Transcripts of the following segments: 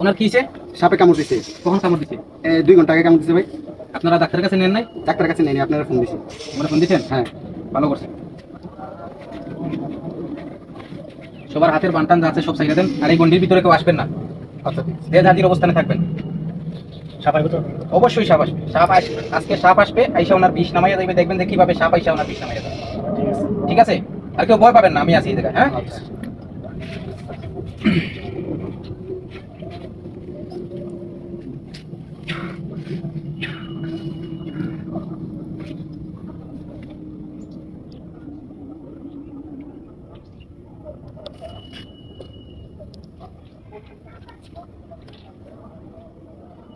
ওনার কি হয়েছে সাপে কামড় দিছে। কখন কামড় দিছে? দুই ঘণ্টা আগে কামড় দিছে ভাই। আপনারা ডাক্তারের কাছে নেন নাই? ডাক্তারের কাছে নেই আপনারা ফোন দিছি আমরা ফোন দিচ্ছেন হ্যাঁ। ভালো করছেন সবার হাতের বানটান যা আছে সব সাইডে দেন আর এই গন্ডির ভিতরে কেউ আসবেন না। আচ্ছা যে অবস্থানে থাকবেন। তো? অবশ্যই সাপ আসবে। সাপ আসবে আজকে সাপ আসবে আইসা ওনার বিষ নামাইয়া দেবে দেখবেন যে কীভাবে সাপ আইসা ওনার বিষ নামাইয়া দেবে ঠিক আছে। আর কেউ ভয় পাবেন না আমি আছি এই জায়গায় হ্যাঁ?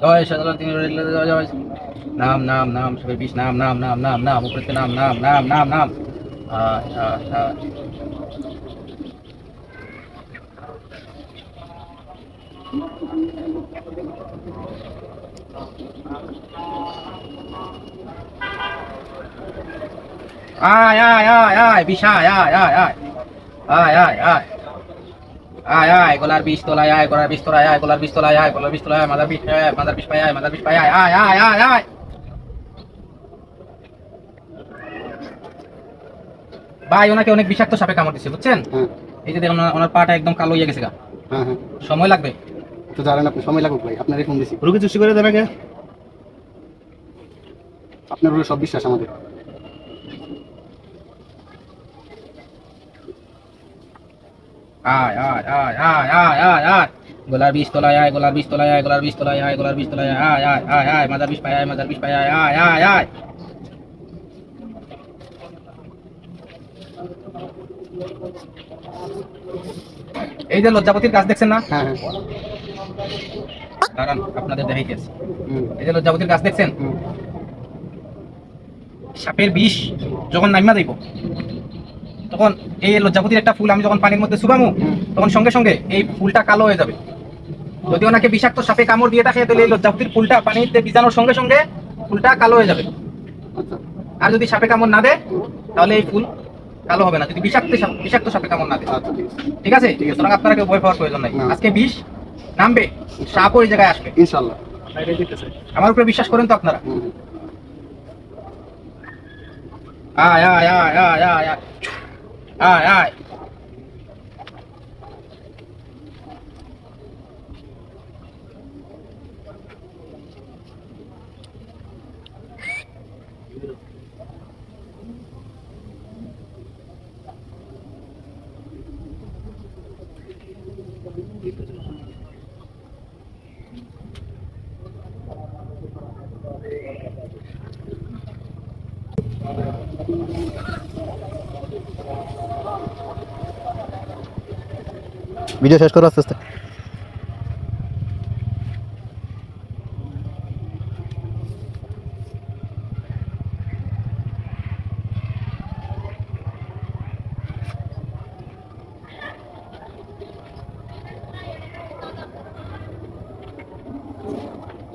জয় সদল তিনি জয় নাম নাম নাম সবাই বিষ নাম নাম নাম নাম নাম উপরে নাম নাম নাম নাম নাম আয়, আয়, আয়। আয় আয় আয় আয় আয় আয় আয় আয় আয় আয় গলার বিষ তোলায় আয় গলার বিষ তোলায় আয় গলার বিষ তোলায় আয় গলার বিষ তোলায় মাদার বিষ আয় মাদার বিষ পায় আয় মাদার বিষ পায় আয় আয় আয় আয় আয়। ভাই ওনাকে অনেক বিষাক্ত সাপে কামড় দিচ্ছে বুঝছেন? হ্যাঁ। এই যে দেখুন ওনার- পাটা একদম কালো হয়ে গেছে গা। হ্যাঁ হ্যাঁ। সময় লাগবে? তো জানেন আপনি সময় লাগুক ভাই আপনারই ফোন দিছি। রোগী চুষ্টি করে দেবে কে? আপনার উপরে সব বিশ্বাস আমাদের। আয় আয় আয় আয় আয় আয় আয়। গলার বিষ তোলায় আয় গলার বিষ তোলায় আয় গলার বিষ তোলায় আয় গলার বিষ তোলায় আয় আয় আয় আয়। মাদার বিষ পায় আয় মাদার বিষ পায় আয় আয় আয় আয়। এই যে লজ্জাপতির গাছ দেখছেন না? হ্যাঁ হ্যাঁ। দাঁড়ান আপনাদের দেখাইতেছি এই যে লজ্জাপতির গাছ দেখছেন? সাপের বিষ যখন নাইমা যাইব তখন এই লজ্জাপতির একটা ফুল আমি যখন পানির মধ্যে শুকামু তখন সঙ্গে সঙ্গে এই ফুলটা কালো হয়ে যাবে। যদি ওনাকে বিষাক্ত সাপে কামড় দিয়ে থাকে তাহলে এই লজ্জাপতির ফুলটা পানিতে ভিজানোর সঙ্গে সঙ্গে ফুলটা কালো হয়ে যাবে। আচ্ছা। আর যদি সাপে কামড় না দেয় তাহলে এই ফুল কালো হবে না। যদি বিষাক্ত সাপ- বিষাক্ত সাপে কামড় না দেয়। আচ্ছা ঠিক আছে। ঠিক আছে? সুতরাং আপনারা কেউ ভয় পাওয়ার প্রয়োজন নাই। আজকে বিষ নামবে সাপ ওই জায়গায় আসবে। ইনশাল্লাহ আমার উপরে বিশ্বাস করেন তো আপনারা। আয় আয় আয় আয় আয়। ஆ ஆ ভিডিও শেষ করো আস্তে আস্তে।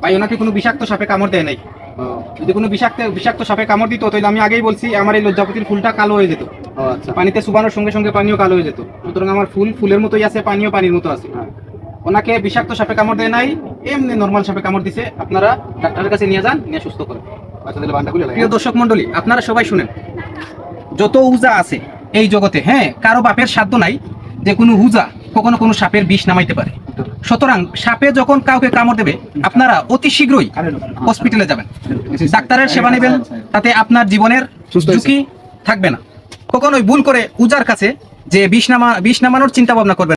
ভাই ওনাকে কোনো বিষাক্ত সাপে কামড় দেয় নাই। যদি কোনো বিষাক্ত বিষাক্ত সাপে কামড় দিত তাহলে আমি আগেই বলছি আমার এই লজ্জাপতির ফুলটা কালো হয়ে যেত। পানিতে শুকানোর সঙ্গে সঙ্গে পানিও কালো হয়ে যেত। সুতরাং আমার ফুল ফুলের মতোই আছে পানিও পানির মতো আছে। হ্যাঁ। ওনাকে বিষাক্ত সাপে কামড় দেয় নাই এমনি নর্মাল সাপে কামড় দিছে। আপনারা ডাক্তারের কাছে নিয়ে যান নিয়ে সুস্থ করেন। আচ্ছা প্রিয় দর্শক মন্ডলী আপনারা সবাই শুনেন যত উজা আছে এই জগতে হ্যাঁ কারও বাপের সাধ্য নাই যে কোনো হুজা কখনো কোনো সাপের বিষ নামাইতে পারে। সুতরাং সাপে যখন কাউকে কামড় দেবে আপনারা অতি শীঘ্রই হসপিটালে যাবেন। ডাক্তারের সেবা নেবেন তাতে আপনার জীবনের ঝুঁকি থাকবে না। কখনোই ভুল করে উজার কাছে যে বিষ নামা বিষ নামানোর চিন্তা ভাবনা করবেন